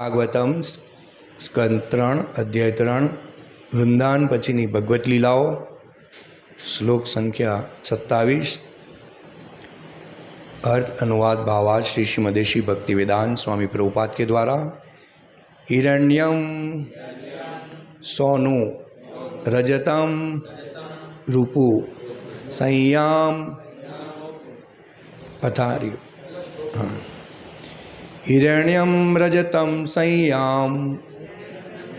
ભાગવતમ સ્કંદ ત્રણ અધ્યાય ત્રણ વૃંદાવન પછીની ભગવત લીલાઓ શ્લોક સંખ્યા સત્તાવીસ अर्थ अनुवाद भावार्थ श्री श्रीमदेशी भक्ति वेदांत स्वामी प्रभुपाद के द्वारा हिरण्यम सोनु रजतम रूपु संयाम पथार्य हाँ હિરણ્યમ રજતમ સંયામ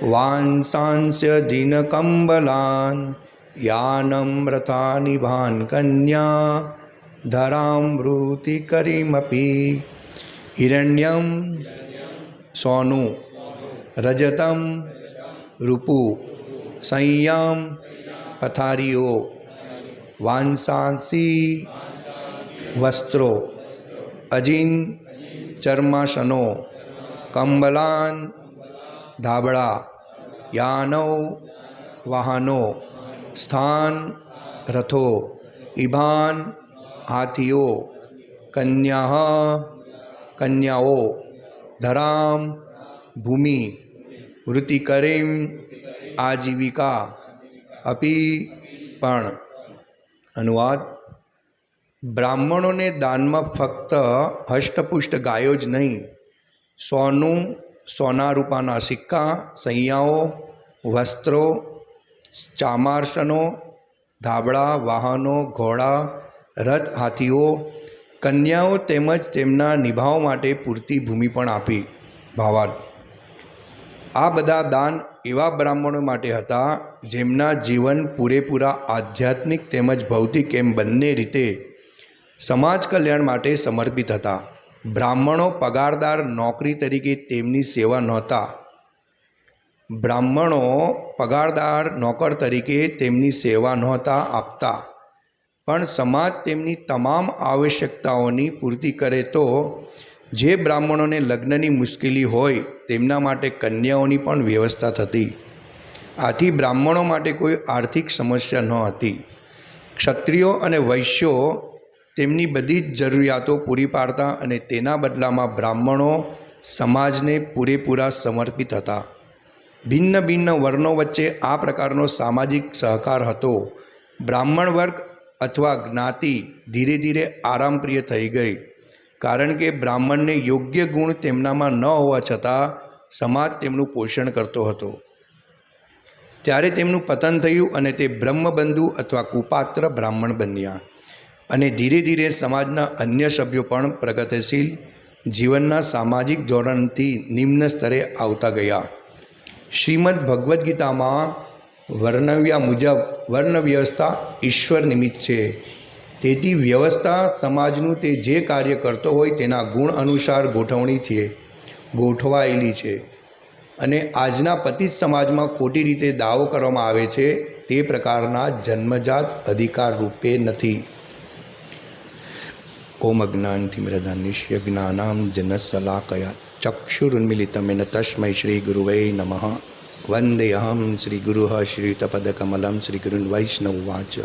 વાંસાંસ્ય જીનકંબલાન યાનમ રથાનિ ભાન કન્યા ધરામૃતિ કરીમપી હિરણ્યમ સોનું રજતમ રૂપુ સંયમ પથારીઓ વાંસાંસી વસ્ત્રો અજીન ચર્માસનો કંબલાન ધાબળા યાનવ વાહનો સ્થાન રથો ઇભાન હાથીઓ કન્યા કન્યાઓ ધરામ ભૂમિ વૃત્તિકરીમ આજીવિકા અપી પણ અનુવાદ બ્રાહ્મણોને દાનમાં ફક્ત હષ્ટપુષ્ટ ગાયો જ નહીં, સોનું સોના રૂપાના સિક્કા, સૈયાઓ, વસ્ત્રો, ચામાર્સનો, ધાબળા, વાહનો, ઘોડા રથ હાથીઓ કન્યાઓ તેમજ તેમના નિભાવ માટે પૂરતી ભૂમિ પણ આપી. ભાવાર્થ. આ બધા દાન એવા બ્રાહ્મણો માટે હતા જેમના જીવન પૂરેપૂરા આધ્યાત્મિક તેમજ ભૌતિક એમ બંને રીતે સમાજ કલ્યાણ માટે સમર્પિત હતા. બ્રાહ્મણો પગારદાર નોકરી તરીકે તેમની સેવા નહોતા. બ્રાહ્મણો પગારદાર નોકર તરીકે તેમની સેવા નહોતા આપતા. પણ સમાજ તેમની તમામ આવશ્યકતાઓની પૂર્તિ કરે તો જે બ્રાહ્મણોને લગ્નની મુશ્કેલી હોય તેમના માટે કન્યાઓની પણ વ્યવસ્થા થતી. આથી બ્રાહ્મણો માટે કોઈ આર્થિક સમસ્યા ન હતી. ક્ષત્રિયો અને વૈશ્યો તેમની બધી જ જરૂરિયાતો પૂરી પાડતા અને તેના બદલામાં બ્રાહ્મણો સમાજને પૂરેપૂરા સમર્પિત હતા. ભિન્ન ભિન્ન વર્ણો વચ્ચે આ પ્રકારનો સામાજિક સહકાર હતો. બ્રાહ્મણ વર્ગ અથવા જ્ઞાતિ ધીરે ધીરે આરામપ્રિય થઈ ગઈ. કારણ કે બ્રાહ્મણને યોગ્ય ગુણ તેમનામાં ન હોવા છતાં સમાજ તેમનું પોષણ કરતો હતો. ત્યારે તેમનું પતન થયું અને તે બ્રહ્મબંધુ અથવા કુપાત્ર બ્રાહ્મણ બન્યા. અને ધીરે ધીરે સમાજના અન્ય સભ્યો પણ પ્રગતિશીલ જીવનના સામાજિક ધોરણથી નિમ્ન સ્તરે આવતા ગયા. શ્રીમદ ભગવદ્ ગીતામાં વર્ણવ્યા મુજબ વર્ણ વ્યવસ્થા ઈશ્વર નિમિત્ત છે. તેથી વ્યવસ્થા સમાજનું તે જે કાર્ય કરતો હોય તેના ગુણ અનુસાર ગોઠવણી છે, ગોઠવાયેલી છે. અને આજના પતિત સમાજમાં ખોટી રીતે દાવો કરવામાં આવે છે, તે પ્રકારના જન્મજાત અધિકાર રૂપે નથી. ઓમ અજ્ઞાનતિમ્રધનિષ્ય જ્ઞાનામ જનસલાકયા ચક્ષુરુન્મિલિતમેન તસ્મૈ શ્રી ગુરુવૈ નમઃ વંદેહમ શ્રીગુરુ શ્રીયુતપદકમલમ શ્રીગુરુન વૈષ્ણવવાચ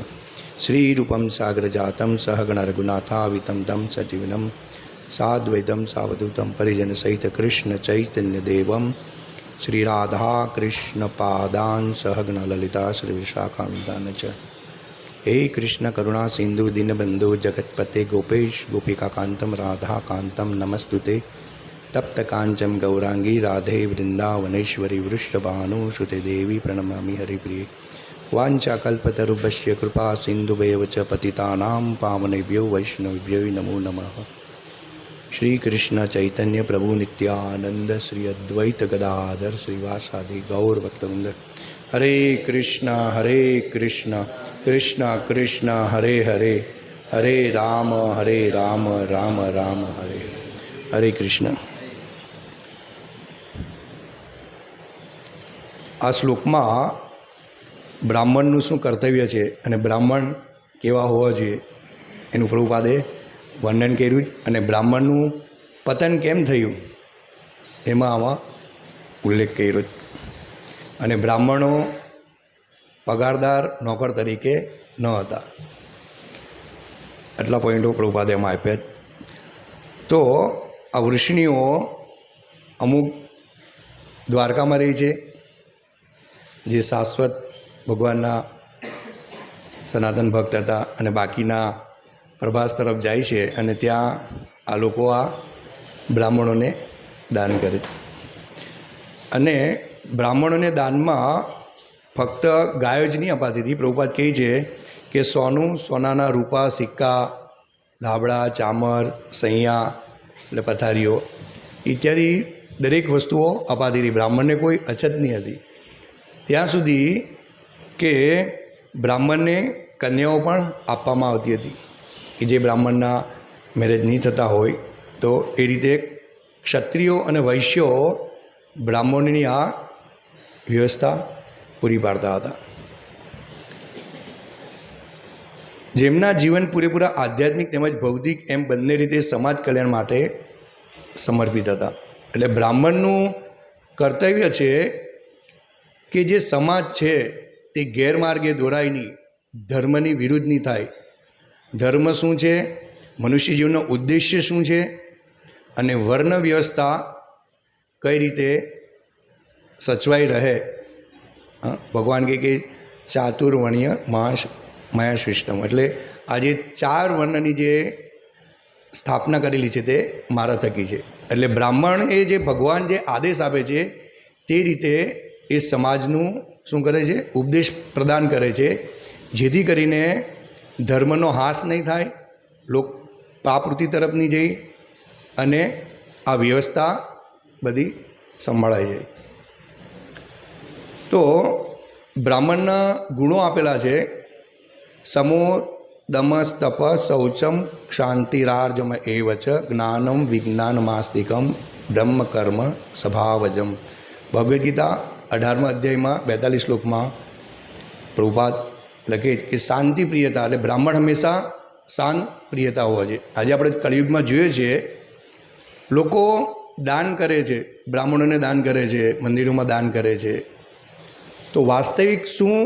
શ્રીરૂપમ સાગરજાતમ સહગણ રઘુનાથાવિતમ તમ સજીવનમ સાદ્વૈતમ સાવધૂતમ ચૈતન્યદેવમ શ્રીરાધા કૃષ્ણ પાદાન સહગણ લલિતા શ્રી વિશાખામિદાન ચ હે કૃષ્ણ કરુણા સિંધુ દિનબંધુ જગતપતે ગોપેશ ગોપિકાકાંતમ રાધાકાંતમ નમસ્તુતે. તપ્ત કાંચમ ગૌરાંગી રાધે વૃંદાવનેશ્વરી વૃષભાનુ શ્રુતે દેવી પ્રણમામિ હરિપ્રિય. વાંચાકલ્પતરુભ્ય કૃપા સિંધુભેવ ચ પતિતાનામ પાવનેભ્યો વૈષ્ણવભ્યો નમો નમઃ. શ્રી કૃષ્ણ ચૈતન્ય પ્રભુ નિત્યાનંદ શ્રી અદ્વૈત ગદાધર શ્રીવાસાદિ ગૌર હરે કૃષ્ણ હરે કૃષ્ણ કૃષ્ણ કૃષ્ણ હરે હરે હરે રામ હરે રામ રામ રામ હરે હરે કૃષ્ણ આ શ્લોકમાં બ્રાહ્મણનું શું કર્તવ્ય છે અને બ્રાહ્મણ કેવા હોવા જોઈએ? એનું પ્રભુપાદે વર્ણન કર્યું જ અને બ્રાહ્મણનું પતન કેમ થયું? એમાં આમાં ઉલ્લેખ કર્યો અને બ્રાહ્મણો પગારદાર, નોકર તરીકે ન હતા. આટલા પોઈન્ટો પ્રભુપાદ એમાં આપ્યા. તો આ વૃષ્ણિઓ અમુક દ્વારકામાં રહી છે, જે શાશ્વત ભગવાનના સનાતન ભક્ત હતા અને બાકીના પ્રભાસ તરફ જાય છે અને ત્યાં આ લોકો આ બ્રાહ્મણોને દાન કરે છે. અને બ્રાહ્મણોને દાનમાં ફક્ત ગાયો જ નહીં અપાતી હતી. પ્રભુપાદ કહે છે કે સોનું, સોનાના રૂપા, સિક્કા, ધાબળા, ચામર, સૈયા એટલે પથારીઓ ઇત્યાદિ દરેક વસ્તુઓ અપાતી હતી. બ્રાહ્મણને કોઈ અછત નહીં હતી. ત્યાં સુધી કે બ્રાહ્મણને કન્યાઓ પણ આપવામાં આવતી હતી કે જે બ્રાહ્મણના મેરેજ નહીં થતા હોય તો એ રીતે ક્ષત્રિયો અને વૈશ્યો બ્રાહ્મણની આ વ્યવસ્થા પૂરી પાડતા હતા. જેમના જીવન પૂરેપૂરા આધ્યાત્મિક તેમજ ભૌતિક એમ બંને રીતે સમાજ કલ્યાણ માટે સમર્પિત હતા. એટલે બ્રાહ્મણનું કર્તવ્ય છે કે જે સમાજ છે તે ગેરમાર્ગે દોરાય નહીં ધર્મની વિરુદ્ધ નહીં થાય. ધર્મ શું છે? મનુષ્ય જીવનનો ઉદ્દેશ્ય શું છે? અને વર્ણ વ્યવસ્થા કઈ રીતે સચવાઈ રહે. ભગવાન કહે કે ચાતુર્વર્ણ્ય માસ માયા સિસ્ટમ એટલે આજે ચાર વર્ણની જે સ્થાપના કરેલી છે તે મારા થકી છે. એટલે બ્રાહ્મણ એ જે ભગવાન જે આદેશ આપે છે, તે રીતે એ સમાજનું શું કરે છે? ઉપદેશ પ્રદાન કરે છે. જેથી કરીને ધર્મનો હાસ નહીં થાય, લોક પ્રાપૃતિ તરફ નહીં જઈ અને આ વ્યવસ્થા બધી સંભાળાઈ જાય. તો બ્રાહ્મણના ગુણો આપેલા છે. સમો દમસ તપ શૌચમ ક્ષાંતિરાર્જમ એવ ચ જ્ઞાનમ વિજ્ઞાનમાસ્તિકમ બ્રહ્મ, કર્મ સ્વભાવજમ ભગવદ્ ગીતા અઢારમા અધ્યાયમાં, બેતાલીસ શ્લોકમાં પ્રભુપાદ લખે છે કે શાંતિ પ્રિયતા એટલે બ્રાહ્મણ હંમેશા શાંત પ્રિયતા હોવા જોઈએ. આજે આપણે કળિયુગમાં જોઈએ છીએ, લોકો દાન કરે છે, બ્રાહ્મણોને દાન કરે છે, મંદિરોમાં દાન કરે છે તો વાસ્તવિક શું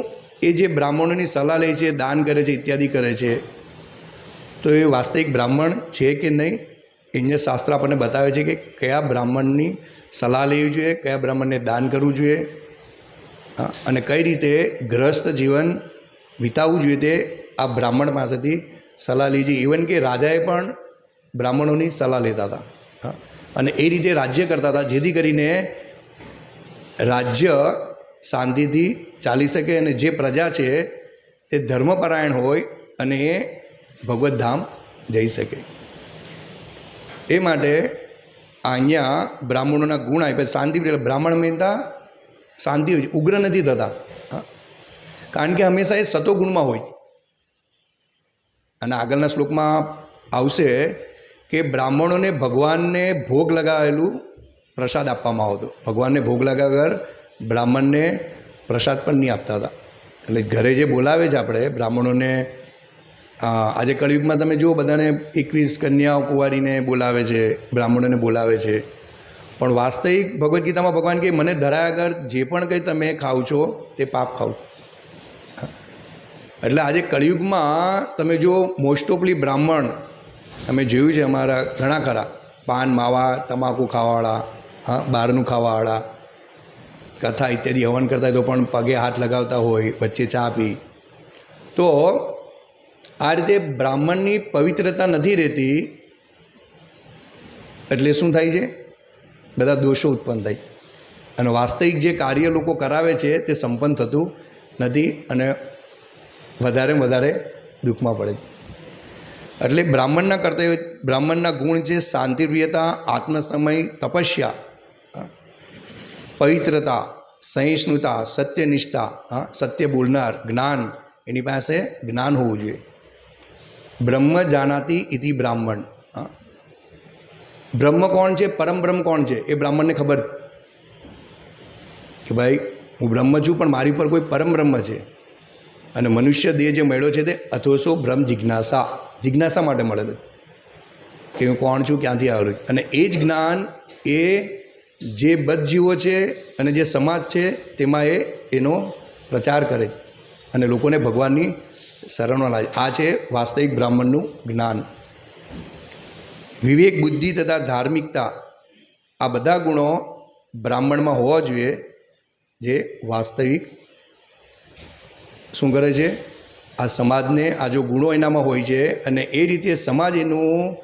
એ જે બ્રાહ્મણોની સલાહ લે છે, દાન કરે છે, ઇત્યાદિ કરે છે, તો એ વાસ્તવિક બ્રાહ્મણ છે કે નહીં, એને શાસ્ત્ર આપણને બતાવે છે કે કયા બ્રાહ્મણની સલાહ લેવી જોઈએ, કયા બ્રાહ્મણને દાન કરવું જોઈએ અને કઈ રીતે ગ્રસ્ત જીવન વિતાવવું જોઈએ તે આ બ્રાહ્મણ પાસેથી સલાહ લેવી જોઈએ. ઇવન કે રાજાએ પણ બ્રાહ્મણોની સલાહ લેતા હતા અને એ રીતે રાજ્ય કરતા હતા, જેથી કરીને રાજ્ય શાંતિથી ચાલી શકે અને જે પ્રજા છે તે ધર્મપરાયણ હોય અને એ ભગવત જઈ શકે. એ માટે અહીંયા બ્રાહ્મણોના ગુણ આપ્યા. શાંતિ એટલે બ્રાહ્મણ મહેતા શાંતિ હોય ઉગ્ર નથી થતા. કારણ કે હંમેશા એ સતોગુણમાં હોય અને આગળના શ્લોકમાં આવશે કે બ્રાહ્મણોને ભગવાનને ભોગ લગાવેલું પ્રસાદ આપવામાં આવતો. ભગવાનને ભોગ લગાવ્યા વગર બ્રાહ્મણને પ્રસાદ પણ નહીં આપતા હતા. એટલે ઘરે જે બોલાવે છે આપણે, બ્રાહ્મણોને આજે કળિયુગમાં તમે જુઓ બધાને એકવીસ કન્યાઓ કુંવારીને બોલાવે છે, બ્રાહ્મણોને બોલાવે છે. પણ વાસ્તવિક ભગવદ્ ગીતામાં ભગવાન કે મને ધરાયા આગળ જે પણ કંઈ તમે ખાઓ છો, તે પાપ ખાવ. એટલે આજે કળિયુગમાં તમે જો મોસ્ટ ઓફલી બ્રાહ્મણ, તમે જોયું છે અમારા ઘણા ખરા, પાન, માવા, તમાકુ ખાવાવાળા, હા, બહારનું ખાવાવાળા કથા ઇત્યાદિ હવન કરતા હોય તો પણ પગે હાથ લગાવતા હોય, વચ્ચે ચા પી. તો આ રીતે બ્રાહ્મણની પવિત્રતા નથી રહેતી, એટલે શું થાય છે? બધા દોષો ઉત્પન્ન થાય. અને વાસ્તવિક જે કાર્ય લોકો કરાવે છે તે સંપન્ન થતું નથી અને વધારે વધારે દુઃખમાં પડે એટલે બ્રાહ્મણના કર્તવ્ય, બ્રાહ્મણના ગુણ છે શાંતિપ્રિયતા આત્મસમય, તપસ્યા. પવિત્રતા સહિષ્ણુતા સત્યનિષ્ઠા હા, સત્ય બોલનાર જ્ઞાન એની પાસે જ્ઞાન હોવું જોઈએ. બ્રહ્મ જાનાતી ઇતિ બ્રાહ્મણ હા. બ્રહ્મ કોણ છે? પરમ બ્રહ્મ કોણ છે? એ બ્રાહ્મણને ખબર કે ભાઈ હું બ્રહ્મ છું પણ મારી પર કોઈ પરમ બ્રહ્મ છે. અને મનુષ્ય દેહ જે મળ્યો છે તે અથોસો બ્રહ્મ જિજ્ઞાસા જિજ્ઞાસા માટે મળેલો કે હું કોણ છું? ક્યાંથી આવેલું અને એ જ જ્ઞાન એ જે બદજીવો છે અને જે સમાજ છે, તેમાં એ એનો પ્રચાર કરે. અને લોકોને ભગવાનની શરણમાં લાવે. આ છે વાસ્તવિક બ્રાહ્મણનું જ્ઞાન. વિવેક, બુદ્ધિ તથા ધાર્મિકતા આ બધા ગુણો બ્રાહ્મણમાં હોવા જોઈએ, જે વાસ્તવિક શું કરે છે? આ સમાજને, આ જો ગુણો એનામાં હોય છે અને એ રીતે સમાજ એનું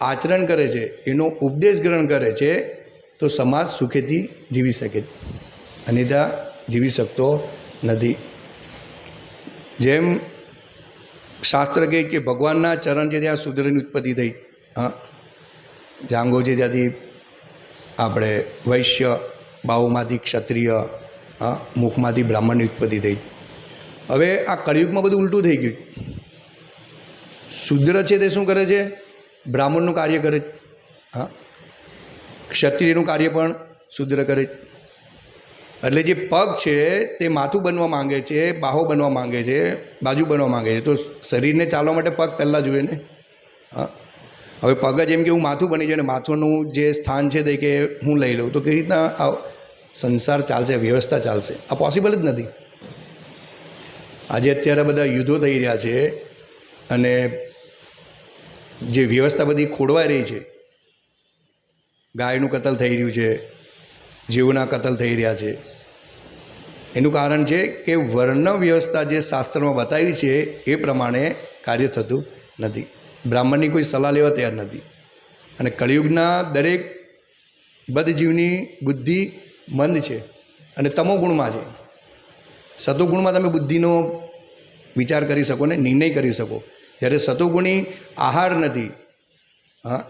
આચરણ કરે છે, એનો ઉપદેશ ગ્રહણ કરે છે તો સમાજ સુખેથી જીવી શકે. અન્યથા જીવી શકતો નથી. જેમ શાસ્ત્ર કહે કે ભગવાનના ચરણ છે ત્યાં શુદ્રની ઉત્પત્તિ થઈ, હા, જાંગો છે ત્યાંથી આપણે વૈશ્ય બાહુમાંથી ક્ષત્રિય, હા, મુખમાંથી બ્રાહ્મણની ઉત્પત્તિ થઈ. હવે આ કળિયુગમાં બધું ઉલટું થઈ ગયું. શુદ્ર છે તે શું કરે છે? બ્રાહ્મણનું કાર્ય કરે હા ક્ષત્રિયનું કાર્ય પણ શુદ્ર કરે. એટલે જે પગ છે તે માથું બનવા માંગે છે, બાહો બનવા માંગે છે, બાજુ બનવા માંગે છે. તો શરીરને ચાલવા માટે પગ પહેલાં જોઈએ ને. હા. હવે પગ જ એમ કે હું માથું બની જાય ને માથુંનું જે સ્થાન છે તે કે હું લઈ લઉં. તો કેવી રીતના આ સંસાર ચાલશે, વ્યવસ્થા ચાલશે? આ પોસિબલ જ નથી. આજે અત્યારે બધા યુદ્ધો થઈ રહ્યા છે અને જે વ્યવસ્થા બધી ખોડવાઈ રહી છે ગાયનું કતલ થઈ રહ્યું છે, જીવના કતલ થઈ રહ્યા છે. એનું કારણ છે કે વર્ણ વ્યવસ્થા જે શાસ્ત્રમાં બતાવી છે, એ પ્રમાણે કાર્ય થતું નથી. બ્રાહ્મણની કોઈ સલાહ લેવા તૈયાર નથી. અને કળિયુગના દરેક બદજીવની બુદ્ધિ મંદ છે અને તમો ગુણમાં છે. સતોગુણમાં તમે બુદ્ધિનો વિચાર કરી શકો ને નિર્ણય કરી શકો. જ્યારે સતોગુણી આહાર નથી, હા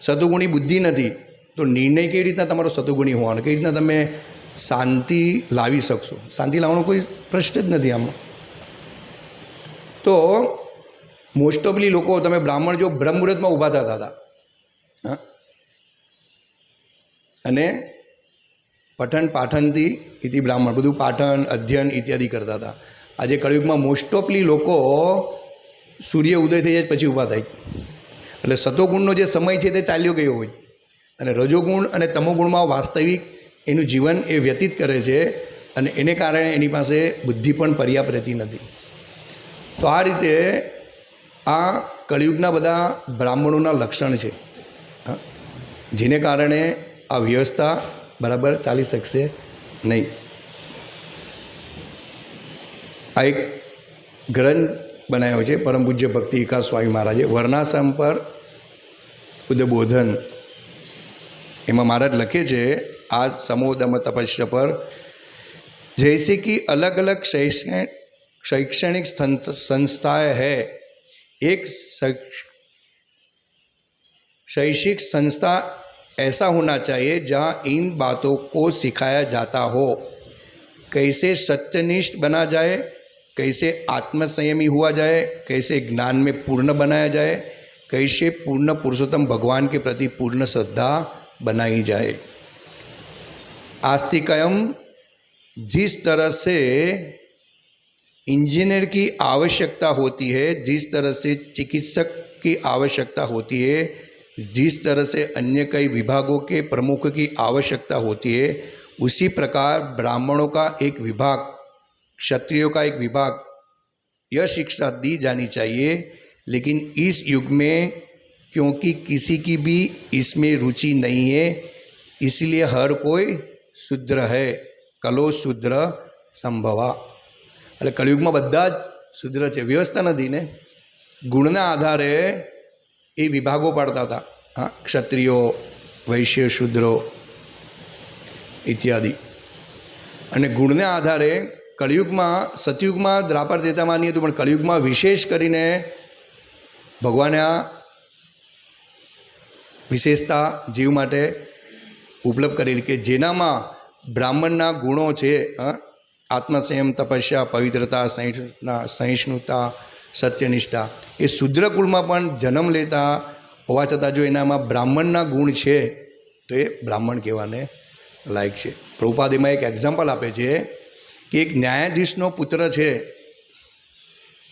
સતોગુણી બુદ્ધિ નથી, તો નિર્ણય કેવી રીતના તમારો સતુગુણી હોવાનો? કેવી રીતના તમે શાંતિ લાવી શકશો? શાંતિ લાવવાનો કોઈ પ્રશ્ન જ નથી આમાં. તો મોસ્ટ ઓફલી લોકો, તમે બ્રાહ્મણ જો બ્રહ્મ ઊભા થતા હતા અને પઠન પાઠનથી ઇતિ બ્રાહ્મણ, બધું પાઠન, અધ્યયન ઇત્યાદિ કરતા હતા. આજે કળયુગમાં મોસ્ટ ઓફલી લોકો સૂર્ય ઉદય થઈ જાય, પછી ઊભા થાય. એટલે સતોગુણનો જે સમય છે તે ચાલ્યો ગયો હોય. અને રજોગુણ અને તમોગુણમાં વાસ્તવિક એનું જીવન એ વ્યતીત કરે છે અને એને કારણે એની પાસે બુદ્ધિ પણ પર્યાપ્ત રહેતી નથી. તો આ રીતે આ કળિયુગના બધા બ્રાહ્મણોના લક્ષણ છે. જેને કારણે આ વ્યવસ્થા બરાબર ચાલી શકશે નહીં. આ એક ગ્રંથ બનાવ્યો છે પરમ પૂજ્ય ભક્તિ વિકાસ સ્વામી મહારાજે. વર્ણાશ્રમ પર ઉદબોધન એમાં મહારાજ લખે છે આ સમોદમ તપસ્યા પર जैसे कि अलग अलग शैक्षणिक शैक्षणिक संत- संस्थाएं है एक शैक्ष- शैक्षिक संस्था ऐसा होना चाहिए जहाँ इन बातों को सिखाया जाता हो कैसे सत्यनिष्ठ बना जाए कैसे आत्मसंयमी हुआ जाए कैसे ज्ञान में पूर्ण बनाया जाए कैसे पूर्ण पुरुषोत्तम भगवान के प्रति पूर्ण श्रद्धा बनाई जाए। आस्तिकयम जिस तरह से इंजीनियर की आवश्यकता होती है, जिस तरह से चिकित्सक की आवश्यकता होती है, जिस तरह से अन्य कई विभागों के प्रमुख की आवश्यकता होती है, उसी प्रकार ब्राह्मणों का एक विभाग, क्षत्रियों का एक विभाग, यह शिक्षा दी जानी चाहिए लेकिन इस युग में क्योंकि किसी की भी इसमें रुचि नहीं है इसलिए हर कोई શુદ્ર હૈ કલો શુદ્ર સંભવા એટલે કળિયુગમાં બધા જ શુદ્ર છે વ્યવસ્થા નથી ને ગુણના આધારે એ વિભાગો પાડતા હતા હા ક્ષત્રિયો વૈશ્ય શુદ્રો ઇત્યાદિ અને ગુણના આધારે કળિયુગમાં સતયુગમાં દ્રાપર ત્રેતામાં નહીં હતું પણ કળિયુગમાં વિશેષ કરીને ભગવાને આ વિશેષતા જીવ માટે ઉપલબ્ધ કરેલી કે જેનામાં બ્રાહ્મણના ગુણો છે આત્મસંયમ, તપસ્યા, પવિત્રતા, સહિષ્ણુતા સહિષ્ણુતા, સત્યનિષ્ઠા, એ શુદ્ર કુળમાં પણ જન્મ લેતા હોવા છતાં જો એનામાં બ્રાહ્મણના ગુણ છે, તો એ બ્રાહ્મણ કહેવાને લાયક છે. પ્રભુપાદ એમાં એક એક્ઝામ્પલ આપે છે કે એક ન્યાયાધીશનો પુત્ર છે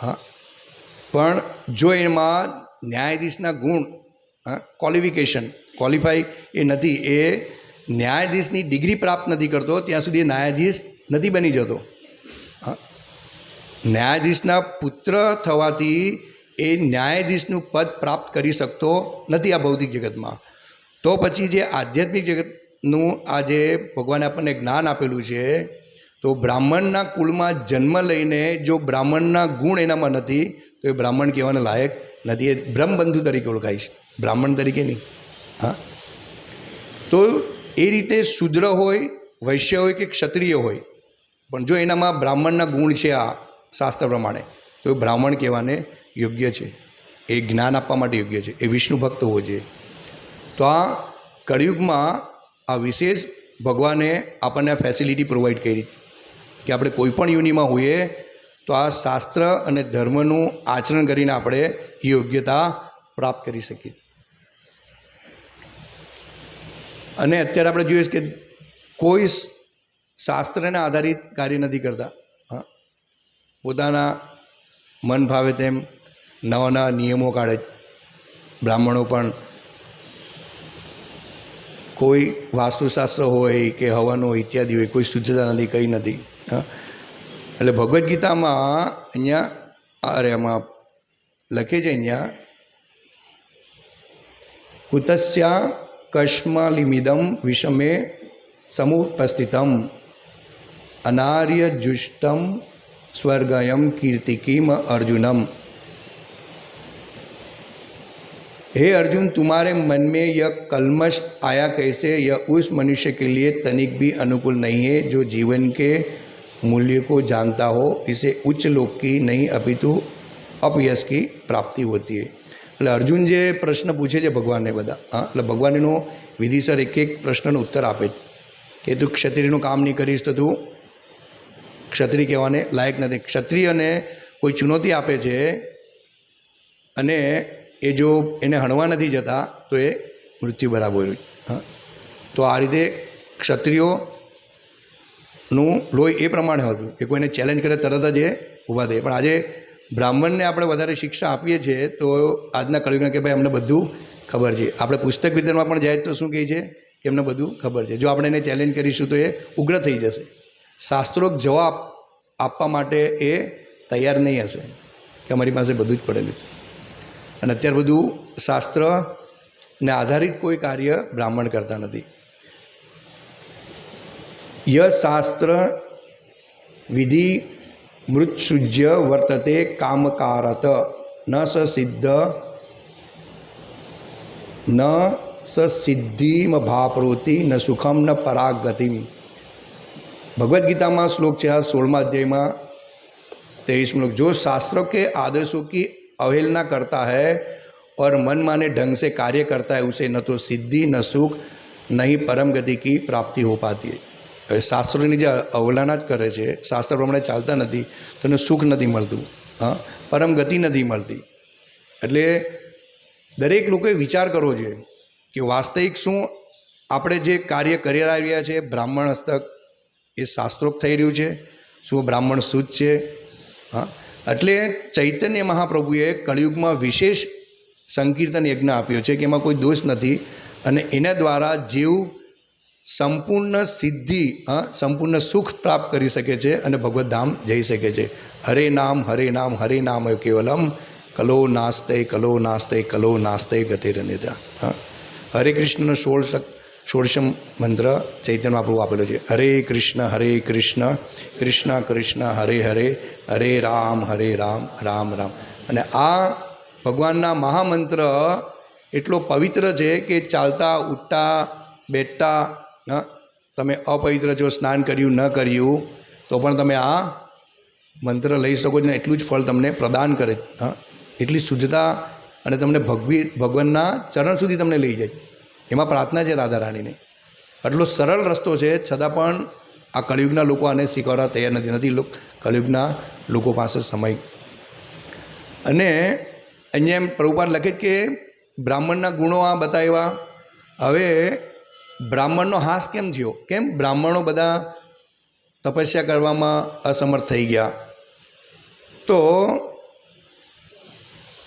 હા પણ જો એમાં ન્યાયાધીશના ગુણ ક્વોલિફિકેશન ક્વોલિફાઈ એ નથી, એ ન્યાયાધીશની ડિગ્રી પ્રાપ્ત નથી કરતો, ત્યાં સુધી ન્યાયાધીશ નથી બની જતો. ન્યાયાધીશના પુત્ર થવાથી એ ન્યાયાધીશનું પદ પ્રાપ્ત કરી શકતો નથી આ ભૌતિક જગતમાં. તો પછી જે આધ્યાત્મિક જગતનું આ જે ભગવાને આપણને જ્ઞાન આપેલું છે, તો બ્રાહ્મણના કુળમાં જન્મ લઈને જો બ્રાહ્મણના ગુણ એનામાં નથી તો એ બ્રાહ્મણ કહેવાના લાયક નથી. એ બ્રહ્મબંધુ તરીકે ઓળખાય છે. બ્રાહ્મણ તરીકે નહીં. હા? તો એ રીતે શુદ્ર હોય, વૈશ્ય હોય કે ક્ષત્રિય હોય, પણ જો એનામાં બ્રાહ્મણના ગુણ છે આ શાસ્ત્ર પ્રમાણે, તો એ બ્રાહ્મણ કહેવાને યોગ્ય છે. એ જ્ઞાન આપવા માટે યોગ્ય છે. એ વિષ્ણુ ભક્ત હોવો જોઈએ. તો આ કળિયુગમાં આ વિશેષ ભગવાને આપણને આ ફેસિલિટી પ્રોવાઈડ કરી કે આપણે કોઈ પણ યુનિમાં હોઈએ તો આ શાસ્ત્ર અને ધર્મનું આચરણ કરીને આપણે યોગ્યતા પ્રાપ્ત કરી શકીએ. અને અત્યારે આપણે જોઈએ કે કોઈ શાસ્ત્રને આધારિત કાર્ય નથી કરતા. પોતાના મન ભાવે તેમ નવા નવા નિયમો કાઢે. બ્રાહ્મણો પણ કોઈ વાસ્તુશાસ્ત્ર હોય કે હવન હોય ઇત્યાદિ હોય, કોઈ શુદ્ધતા નથી, કંઈ નથી. હા. એટલે ભગવદ્ ગીતામાં અહીંયા અરે આમાં લખે છે અહીંયા કુતસ્યા કશ્મલિમિદમ વિષમે સમુપસ્થિતમ અનાર્ય જુષ્ટમ સ્વર્ગયમ કીર્તિકીમ અર્જુનમ हे अर्जुन तुम्हारे मन में यह कलमश आया कैसे यह उस मनुष्य के लिए तनिक भी अनुकूल नहीं है जो जीवन के मूल्य को जानता हो इसे उच्च लोक की नहीं अपितु अपयश की प्राप्ति होती है એટલે અર્જુન જે પ્રશ્ન પૂછે છે ભગવાનને બધા હા એટલે ભગવાન એનો વિધિસર એક એક પ્રશ્નનો ઉત્તર આપે છે કે તું ક્ષત્રિયનું કામ નહીં કરીશ તો તું ક્ષત્રિય કહેવાને લાયક નથી ક્ષત્રિયને કોઈ ચુનૌતી આપે છે અને એ જો એને હણવા નથી જતા તો એ મૃત્યુ બરાબર હોય હા તો આ રીતે ક્ષત્રિયોનું લોહી એ પ્રમાણે હતું કે કોઈને ચેલેન્જ કરે તરત જ એ ઊભા થાય પણ આજે બ્રાહ્મણને આપણે વધારે શિક્ષા આપીએ છીએ તો આજના કળયુગના કે ભાઈ અમને બધું ખબર છે. આપણે પુસ્તક વિતરણમાં પણ જાય તો શું કહે છે? કે એમને બધું ખબર છે. જો આપણે એને ચેલેન્જ કરીશું તો એ ઉગ્ર થઈ જશે. શાસ્ત્રોક જવાબ આપવા માટે એ તૈયાર નહીં હશે કે અમારી પાસે બધું જ પડેલું અને અત્યારે બધું શાસ્ત્રને આધારિત કોઈ કાર્ય બ્રાહ્મણ કરતા નથી. ય શાસ્ત્ર વિધિ મૃત્સુજ્ય વર્તતે કામકારત ન સ સિદ્ધ ન સ સિદ્ધિમ ભાપરોતિ ન સુખમ ન પરાગતિમ ભગવદ્ ગીતામાં શ્લોક છે આ સોળમા અધ્યાયમાં तेईस श्लोक जो शास्त्रों के आदर्शों की अवहेलना करता है और मन माने ढंग से कार्य करता है उसे न तो सिद्धि न सुख न ही परम गति की प्राप्ति हो पाती है હવે શાસ્ત્રોની જે અવહેલના જ કરે છે, શાસ્ત્ર પ્રમાણે ચાલતા નથી, તો એને સુખ નથી મળતું, હા? પરમ ગતિ નથી મળતી. એટલે દરેક લોકોએ વિચાર કરવો જોઈએ કે વાસ્તવિક શું આપણે જે કાર્ય કરી રહ્યા છે, બ્રાહ્મણ હસ્તક એ શાસ્ત્રોક્ત થઈ રહ્યું છે, શું બ્રાહ્મણ શુદ્ધ છે, હા? એટલે ચૈતન્ય મહાપ્રભુએ કળિયુગમાં વિશેષ સંકીર્તન યજ્ઞ આપ્યો છે કે એમાં કોઈ દોષ નથી અને એના દ્વારા જીવ સંપૂર્ણ સિદ્ધિ સંપૂર્ણ સુખ પ્રાપ્ત કરી શકે છે અને ભગવત ધામ જઈ શકે છે. હરે નામ હરે નામ હરે નામ કેવલમ. કલો નાસ્તે કલો નાસ્તે કલો નાસ્તે ગતિરન્યતા હા હરે કૃષ્ણનો સોળ ષોડશમ મંત્ર ચૈતન્ય મહાપ્રભુ આપેલો છે. હરે કૃષ્ણ હરે કૃષ્ણ કૃષ્ણ કૃષ્ણ, હરે હરે હરે રામ હરે રામ રામ રામ. અને આ ભગવાનના મહામંત્ર એટલો પવિત્ર છે કે ચાલતા, ઉઠતા, બેઠતા હા તમે અપવિત્ર જો સ્નાન કર્યું, ન કર્યું, તો પણ તમે આ મંત્ર લઈ શકો છો ને એટલું જ ફળ તમને પ્રદાન કરે. એટલી શુદ્ધતા અને તમને ભગવી, ભગવાનના ચરણ સુધી તમને લઈ જાય. એમાં પ્રાર્થના છે રાધા રાણીને. આટલો સરળ રસ્તો છે, છતાં પણ આ કળિયુગના લોકો આને શીખવાડવા તૈયાર નથી નથી કળિયુગના લોકો પાસે સમય. અને અહીંયા એમ પ્રભુપાદ લખે કે બ્રાહ્મણના ગુણો આ બતાવ્યા. હવે બ્રાહ્મણનો હાસ કેમ થયો? કેમ બ્રાહ્મણો બધા તપસ્યા કરવામાં અસમર્થ થઈ ગયા? તો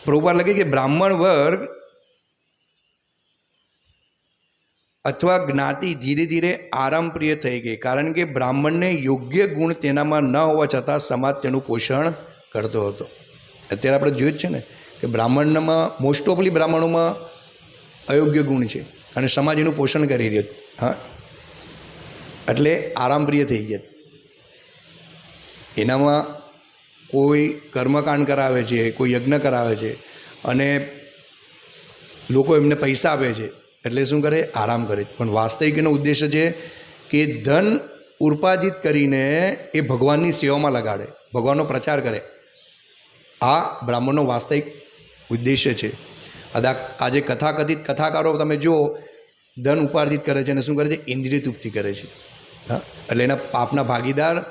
પ્રભુપાદ લખે કે બ્રાહ્મણ વર્ગ અથવા જ્ઞાતિ ધીરે ધીરે આરામપ્રિય થઈ ગઈ. કારણ કે બ્રાહ્મણને યોગ્ય ગુણ તેનામાં ન હોવા છતાં સમાજ તેનું પોષણ કરતો હતો. અત્યારે આપણે જોયું જ છે ને કે બ્રાહ્મણમાં મોસ્ટ ઓફલી બ્રાહ્મણોમાં અયોગ્ય ગુણ છે. અને સમાજ એનું પોષણ કરી રહ્યો હા. એટલે આરામપ્રિય થઈ ગયા. એનામાં કોઈ કર્મકાંડ કરાવે છે, કોઈ યજ્ઞ કરાવે છે અને લોકો એમને પૈસા આપે છે, એટલે શું કરે? આરામ કરે પણ વાસ્તવિક એનો ઉદ્દેશ્ય છે કે ધન ઉર્પાજિત કરીને એ ભગવાનની સેવામાં લગાડે, ભગવાનનો પ્રચાર કરે. આ બ્રાહ્મણનો વાસ્તવિક ઉદ્દેશ્ય છે. અદા આજે કથાકથિત કથાકારો તમે જુઓ, ધન ઉપાર્જિત કરે છે અને શું કરે છે? ઇન્દ્રિય તૃપ્તિ કરે છે. હા? એટલે એના પાપના ભાગીદાર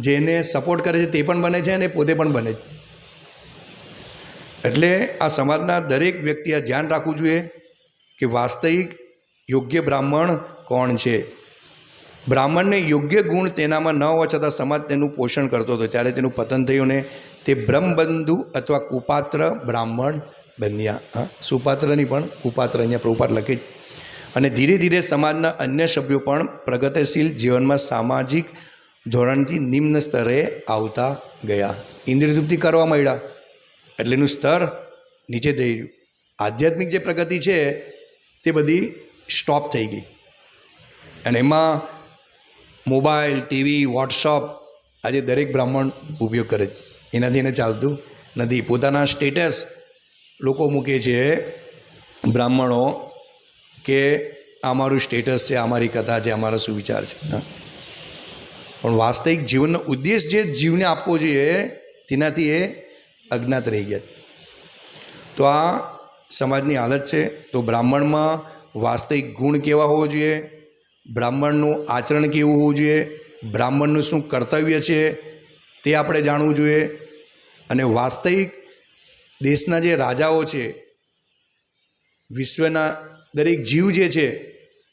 જેને સપોર્ટ કરે છે તે પણ બને છે અને પોતે પણ બને છે. એટલે આ સમાજના દરેક વ્યક્તિ આ ધ્યાન રાખવું જોઈએ કે વાસ્તવિક યોગ્ય બ્રાહ્મણ કોણ છે? બ્રાહ્મણને યોગ્ય ગુણ તેનામાં ન હોવા છતાં સમાજ તેનું પોષણ કરતો હતો. ત્યારે તેનું પતન થયું ને તે બ્રહ્મબંધુ અથવા કુપાત્ર બ્રાહ્મણ બન્યા. હા, સુપાત્રની પણ કુપાત્ર અહીંયા પ્રભુપાત લખી. અને ધીરે ધીરે સમાજના અન્ય સભ્યો પણ પ્રગતિશીલ જીવનમાં સામાજિક ધોરણથી નિમ્ન સ્તરે આવતા ગયા. ઇન્દ્રિયતૃપ્તિ કરવા માંડ્યા. એટલે એનું સ્તર નીચે થઈ ગયું આધ્યાત્મિક જે પ્રગતિ છે, તે બધી સ્ટોપ થઈ ગઈ. અને એમાં મોબાઈલ, ટીવી, વોટ્સઅપ, આજે દરેક બ્રાહ્મણ ઉપયોગ કરે છે. એનાથી એને ચાલતું નથી. પોતાના સ્ટેટસ લોકો મૂકે છે, બ્રાહ્મણો, કે આ મારું સ્ટેટસ છે આ મારી કથા છે, અમારો સુવિચાર વિચાર છે પણ વાસ્તવિક જીવનનો ઉદ્દેશ જે જીવને આપવો જોઈએ, તેનાથી એ અજ્ઞાત રહી ગયા. તો આ સમાજની હાલત છે. તો બ્રાહ્મણમાં વાસ્તવિક ગુણ કેવા હોવો જોઈએ? બ્રાહ્મણનું આચરણ કેવું હોવું જોઈએ? બ્રાહ્મણનું શું કર્તવ્ય છે? તે આપણે જાણવું જોઈએ. અને વાસ્તવિક દેશના જે રાજાઓ છે, વિશ્વના દરેક જીવ જે છે,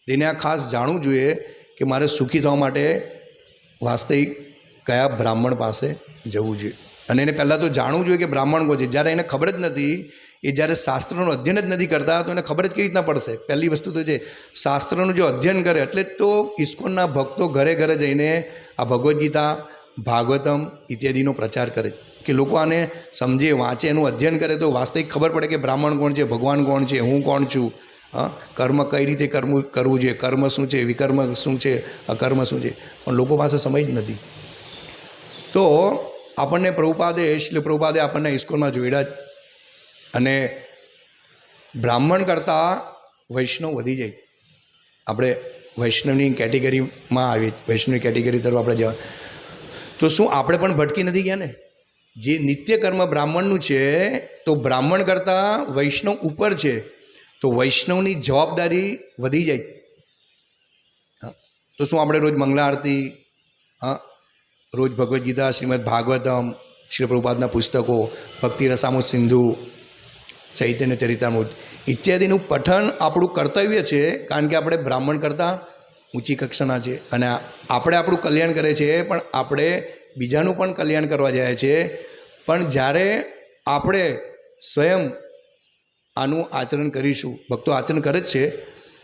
તેને આ ખાસ જાણવું જોઈએ કે મારે સુખી થવા માટે વાસ્તવિક કયા બ્રાહ્મણ પાસે જવું જોઈએ. અને એને પહેલાં તો જાણવું જોઈએ કે બ્રાહ્મણ કોણ છે. જ્યારે એને ખબર જ નથી, એ જ્યારે શાસ્ત્રનું અધ્યયન જ નથી કરતા, તો એને ખબર જ કેવી રીતના પડશે? પહેલી વસ્તુ તો છે, શાસ્ત્રનું જો અધ્યયન કરે, એટલે જ તો ઇસ્કોનના ભક્તો ઘરે ઘરે જઈને આ ભગવદ્ ગીતા, ભાગવતમ ઇત્યાદિનો પ્રચાર કરે. કે લોકો આને સમજે, વાંચે, એનું અધ્યયન કરે તો વાસ્તવિક ખબર પડે કે બ્રાહ્મણ કોણ છે, ભગવાન કોણ છે, હું કોણ છું? હા? કર્મ કઈ રીતે કરવું કરવું જોઈએ? કર્મ શું છે? વિકર્મ શું છે? અકર્મ શું છે? પણ લોકો પાસે સમય જ નથી. તો આપણને પ્રભુપાદે એટલે પ્રભુપાદે આપણને ઇસ્કોનમાં જોડ્યા જ. અને બ્રાહ્મણ કરતાં વૈષ્ણવ વધી જાય. આપણે વૈષ્ણવની કેટેગરીમાં આવી વૈષ્ણવની કેટેગરી તરફ આપણે જવા. તો શું આપણે પણ ભટકી નથી ગયા ને? જે નિત્ય કર્મ બ્રાહ્મણનું છે, તો બ્રાહ્મણ કરતાં વૈષ્ણવ ઉપર છે, તો વૈષ્ણવની જવાબદારી વધી જાય. તો શું આપણે રોજ મંગલા આરતી, હા? રોજ ભગવદ્ ગીતા, શ્રીમદ ભાગવતમ, શ્રી પુસ્તકો ભક્તિ રસામુદ સિંધુ, ચૈતન્ય ચરિતામૃત ઇત્યાદિનું પઠન આપણું કર્તવ્ય છે, કારણ કે આપણે બ્રાહ્મણ કરતાં ઊંચી કક્ષાના છે. અને આપણે આપણું કલ્યાણ કરે છે, પણ આપણે બીજાનું પણ કલ્યાણ કરવા જાય છે. પણ જ્યારે આપણે સ્વયં આનું આચરણ કરીશું, ભક્તો આચરણ કરે જ છે,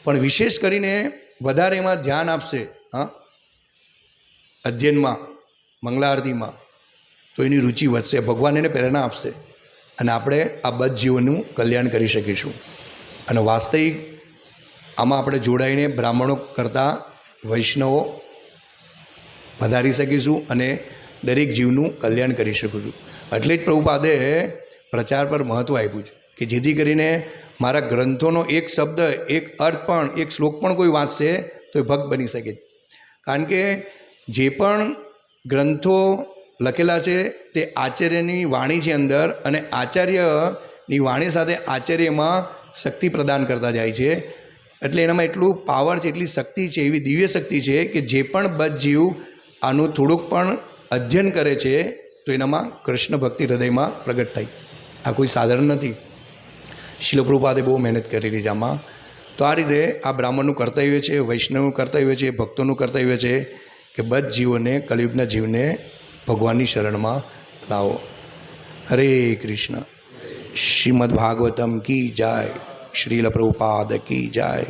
પણ વિશેષ કરીને વધારે એમાં ધ્યાન આપશે, હા, અધ્યયનમાં મંગલા આરતીમાં તો એની રુચિ વધશે, ભગવાન એને પ્રેરણા આપશે અને આપણે આ બધ જીવનનું કલ્યાણ કરી શકીશું. અને વાસ્તવિક આમાં આપણે જોડાઈને બ્રાહ્મણો કરતાં વૈષ્ણવો વધારી શકીશું અને દરેક જીવનું કલ્યાણ કરી શકું છું. એટલે જ પ્રભુપાદે પ્રચાર પર મહત્ત્વ આપ્યું છે કે જેથી કરીને મારા ગ્રંથોનો એક શબ્દ, એક અર્થ પણ, એક શ્લોક પણ કોઈ વાંચશે તો એ ભક્ત બની શકે કારણ કે જે પણ ગ્રંથો લખેલા છે તે આચાર્યની વાણી છે અંદર અને આચાર્યની વાણી સાથે આચાર્યમાં શક્તિ પ્રદાન કરતા જાય છે. એટલે એનામાં એટલું પાવર છે, એટલી શક્તિ છે, એવી દિવ્ય શક્તિ છે કે જે પણ બધ જીવ આનું થોડુંક પણ અધ્યયન કરે છે, તો એનામાં કૃષ્ણ ભક્તિ હૃદયમાં પ્રગટ થાય. આ કોઈ સાધારણ નથી. શિલપ્રભુપાદે બહુ મહેનત કરેલી છે આમાં. તો આ રીતે આ બ્રાહ્મણનું કર્તવ્ય છે, વૈષ્ણવનું કર્તવ્ય છે, ભક્તોનું કર્તવ્ય છે કે બધ જીવોને, કલયુગના જીવને ભગવાનની શરણમાં લાવો. હરે કૃષ્ણ. શ્રીમદ ભાગવતમ કી જાય. શ્રીલ પ્રભુપાદ કી જાય.